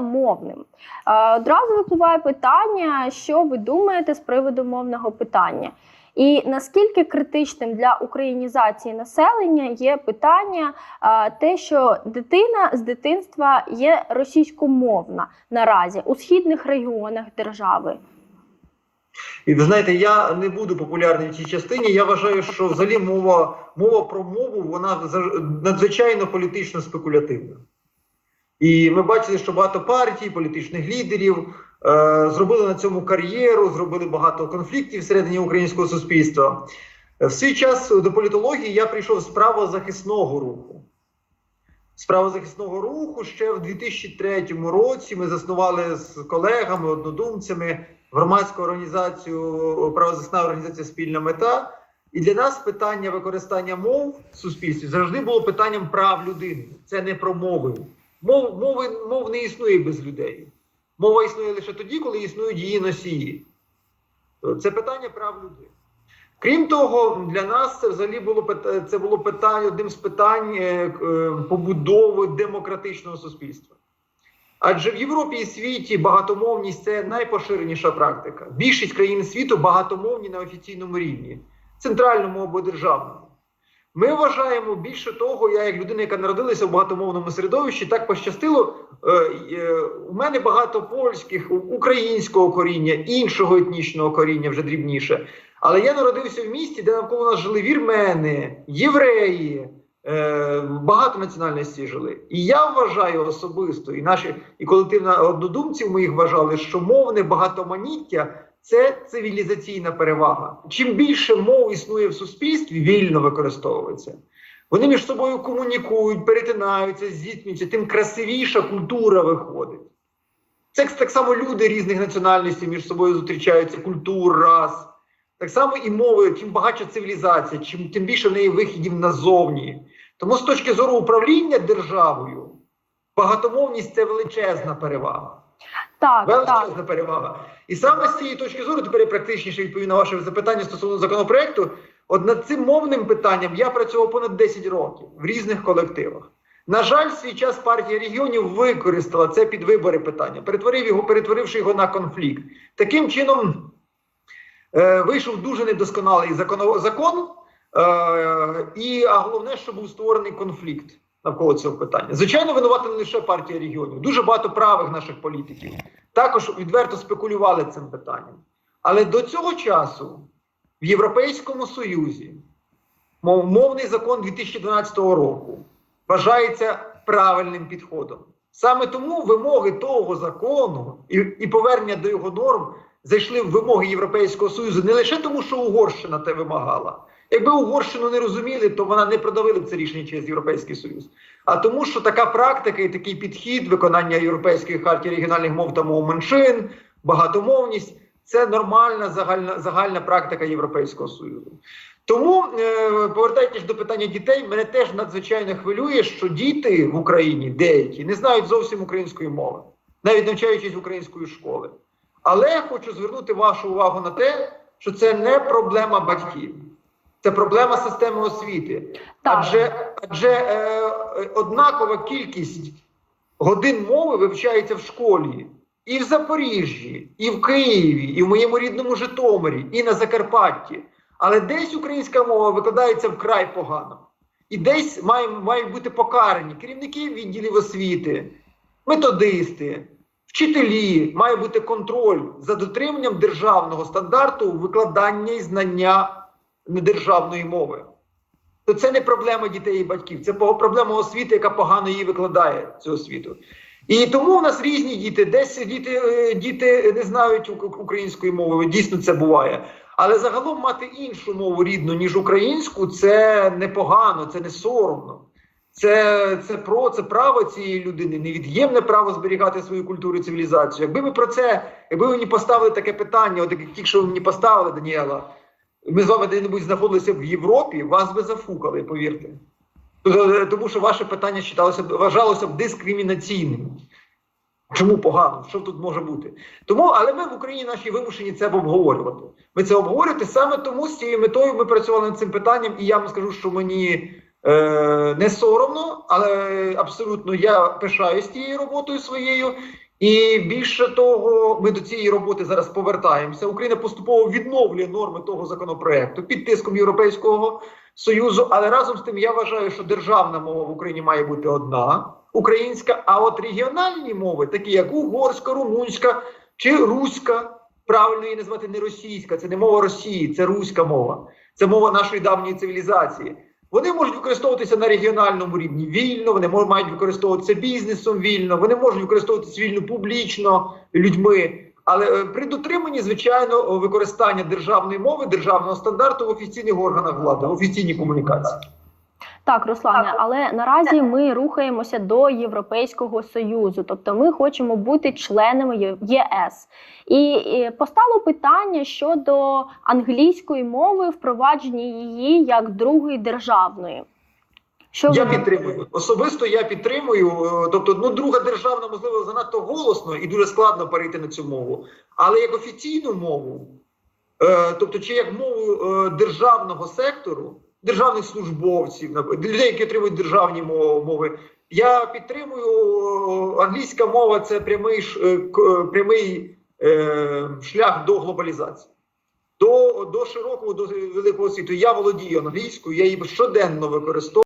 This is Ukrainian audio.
мовним. Е, Одразу випливає питання, що ви думаєте з приводу мовного питання. І наскільки критичним для українізації населення є питання е, те, що дитина з дитинства є російськомовна наразі у східних регіонах держави? І ви знаєте, я не буду популярний в цій частині. Я вважаю, що взагалі мова, мова про мову вона надзвичайно політично спекулятивна. І ми бачили, що багато партій, політичних лідерів е, зробили на цьому кар'єру, зробили багато конфліктів всередині українського суспільства. В свій час до політології я прийшов з правозахисного руху. З правозахисного руху ще в 2003 році ми заснували з колегами, однодумцями громадську організацію, правозахисна організація Спільна мета. І для нас питання використання мов в суспільстві завжди було питанням прав людини. Це не про мови. Мов, мови, мов не існує без людей. Мова існує лише тоді, коли існують її носії. Це питання прав людей. Крім того, для нас це взагалі було це було питання одним з питань е, е, побудови демократичного суспільства. Адже в Європі і світі багатомовність це найпоширеніша практика. Більшість країн світу багатомовні на офіційному рівні, центральному або державному. Ми вважаємо більше того, я як людина, яка народилася в багатомовному середовищі, так пощастило. Е, е, у мене багато польських, українського коріння, іншого етнічного коріння вже дрібніше. Але я народився в місті, де навколо нас жили вірмени, євреї, е, багато національностей жили. І я вважаю особисто, і наші і колективна однодумців моїх вважали, що мовне багатоманіття це цивілізаційна перевага. Чим більше мов існує в суспільстві, вільно використовується. Вони між собою комунікують, перетинаються, зіткнуються, тим красивіша культура виходить. Це так само люди різних національностей між собою зустрічаються, культур, рас. Так само і мови, чим багатша цивілізація, чим тим більше в неї вихідів назовні. Тому з точки зору управління державою, багатомовність це величезна перевага. Так, так. Величезна перевага. І саме з цієї точки зору, тепер я практичніше відповім на ваше запитання стосовно законопроекту. От над цим мовним питанням я працював понад 10 років в різних колективах. На жаль, свій час партія регіонів використала це під вибори питання, перетворив його, перетворивши його на конфлікт. Таким чином е, вийшов дуже недосконалий закон, закон е, і а головне, що був створений конфлікт навколо цього питання. Звичайно, винувата не лише партія регіонів, дуже багато правих наших політиків також відверто спекулювали цим питанням. Але до цього часу в Європейському Союзі мов- мовний закон 2012 року вважається правильним підходом. Саме тому вимоги того закону і, і повернення до його норм зайшли в вимоги Європейського Союзу не лише тому, що Угорщина те вимагала. Якби Угорщину не розуміли, то вона не продавила б це рішення через Європейський Союз. А тому, що така практика і такий підхід виконання Європейської хартії регіональних мов та мов меншин, багатомовність це нормальна загальна, загальна практика Європейського Союзу. Тому, е, повертаючись до питання дітей, мене теж надзвичайно хвилює, що діти в Україні деякі не знають зовсім української мови, навіть навчаючись української школи. Але хочу звернути вашу увагу на те, що це не проблема батьків, це проблема системи освіти. Так. Адже, адже е, однакова кількість годин мови вивчається в школі і в Запоріжжі, і в Києві, і в моєму рідному Житомирі, і на Закарпатті. Але десь українська мова викладається вкрай погано. І десь має, мають бути покарані керівники відділів освіти, методисти, вчителі, має бути контроль за дотриманням державного стандарту викладання і знання недержавної мови. То це не проблема дітей і батьків, це проблема освіти, яка погано її викладає цю освіту. І тому у нас різні діти. Десь діти, е, діти не знають української мови, дійсно це буває. Але загалом мати іншу мову рідну, ніж українську, це непогано, це не соромно. Це, це про це право цієї людини, невід'ємне право зберігати свою культуру і цивілізацію. Якби ви про це, якби ви мені поставили таке питання, от як тільки що ви мені поставили, Даніела, ми з вами де-небудь знаходилися в Європі, вас би зафукали, повірте. Тобто, Тому що ваше питання б, вважалося б дискримінаційним. Чому погано? Що тут може бути? Тому, але ми в Україні наші вимушені це обговорювати. Ми це обговорювати саме тому з цією метою ми працювали над цим питанням, і я вам скажу, що мені Е, не соромно, але абсолютно я пишаюсь тією роботою своєю. І більше того, ми до цієї роботи зараз повертаємося. Україна поступово відновлює норми того законопроекту під тиском Європейського союзу. Але разом з тим я вважаю, що державна мова в Україні має бути одна українська. А от регіональні мови, такі як угорська, румунська чи руська, правильно її назвати не російська, це не мова Росії, це руська мова, це мова нашої давньої цивілізації. Вони можуть використовуватися на регіональному рівні вільно, вони мають використовуватися бізнесом вільно, вони можуть використовуватися вільно публічно людьми. Але е, при дотриманні, звичайно, використання державної мови, державного стандарту в офіційних органах влади, в офіційній комунікації. Так, Руслане, але наразі ми рухаємося до Європейського союзу, тобто ми хочемо бути членами ЄС. І, постало питання щодо англійської мови, впровадження її як другої державної. Що Я ви підтримую. Особисто я підтримую. е, Тобто, ну, друга державна, можливо, занадто голосно і дуже складно перейти на цю мову. Але як офіційну мову, е, тобто, чи як мову е, державного сектору, державних службовців, людей, які отримують державні мови, я підтримую англійська мова це прямий, е, е, прямий е, шлях до глобалізації. До, до широкого, до великого світу. Я володію англійською, я її щоденно використовую.